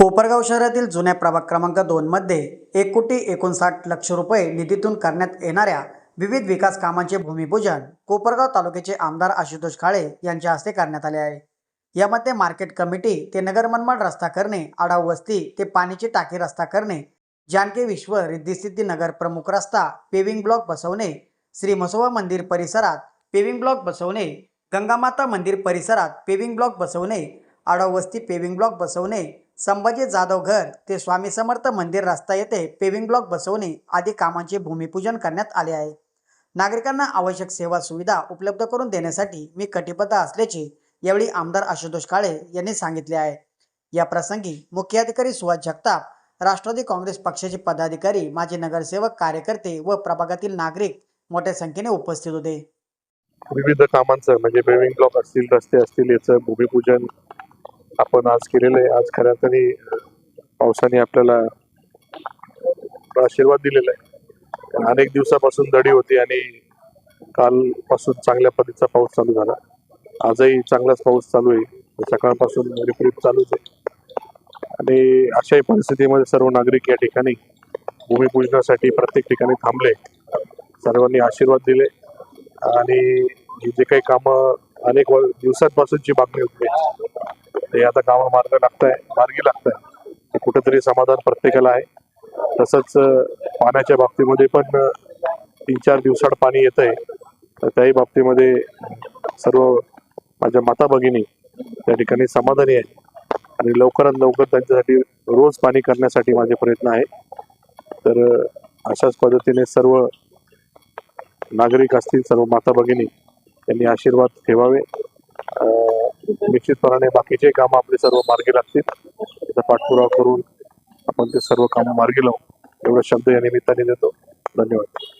कोपरगाव शहरातील जुन्या प्रभाग क्रमांक दोनमध्ये एक कोटी एकोणसाठ लक्ष रुपये निधीतून करण्यात येणाऱ्या विविध विकास कामांचे भूमिपूजन कोपरगाव तालुक्याचे आमदार आशुतोष काळे यांच्या हस्ते करण्यात आले आहे. यामध्ये मार्केट कमिटी ते नगर मनमाड रस्ता करणे आडाव वस्ती ते पाण्याची टाकी रस्ता करणे जानकी विश्व रिद्धिसिद्धी नगर प्रमुख रस्ता पेविंग ब्लॉक बसवणे श्री मसोबा मंदिर परिसरात पेविंग ब्लॉक बसवणे गंगामाता मंदिर परिसरात पेविंग ब्लॉक बसवणे आडाव वस्ती पेविंग ब्लॉक बसवणे संभाजी जाधव घर ते स्वामी समर्थ मंदिर रस्ता येथे पेविंग ब्लॉक बसवणे आदी कामांचे भूमिपूजन करण्यात आले आहे. नागरिकांना आवश्यक सेवा सुविधा उपलब्ध करून देण्यासाठी मी कटिबद्ध असल्याचे यावेळी आमदार आशुतोष काळे यांनी सांगितले आहे. या प्रसंगी मुख्याधिकारी सुहास जगताप राष्ट्रवादी काँग्रेस पक्षाचे पदाधिकारी माजी नगरसेवक कार्यकर्ते व प्रभागातील नागरिक मोठ्या संख्येने उपस्थित होते. विविध कामांचं म्हणजे पेविंग ब्लॉक असतील रस्ते असतील याचं भूमिपूजन आपण आज केलेलं आहे. आज खऱ्या अर्थाने पावसाने आपल्याला आशीर्वाद दिलेला आहे. अनेक दिवसापासून दडी होती आणि कालपासून चांगल्या पद्धतीचा पाऊस चालू झाला. आजही चांगलाच पाऊस चालू आहे. सकाळपासून रिपरिप चालूच आहे. आणि अशाही परिस्थितीमध्ये सर्व नागरिक या ठिकाणी भूमिपूजनासाठी प्रत्येक ठिकाणी थांबले. सर्वांनी आशीर्वाद दिले. आणि ही जे काही कामं अनेक दिवसांपासूनची मागणी होती. ते आता कामं मार्ग लागताय मार्गी लागताय. हे कुठेतरी समाधान प्रत्येकाला आहे. तसंच पाण्याच्या बाबतीमध्ये पण तीन चार दिवसाड पाणी येत आहे तर त्याही बाबतीमध्ये सर्व माझ्या माता भगिनी त्या ठिकाणी समाधानी आहे आणि लवकरात लवकर त्यांच्यासाठी रोज पाणी करण्यासाठी माझे प्रयत्न आहे तर अशाच पद्धतीने सर्व नागरिक असतील सर्व माता भगिनी त्यांनी आशीर्वाद ठेवावे. निश्चितपणाने बाकीचे काम आपले सर्व मार्गी लागतील. त्याचा पाठपुरावा करून आपण ते सर्व काम मार्गी लावू. एवढा शब्द या निमित्ताने देतो. धन्यवाद.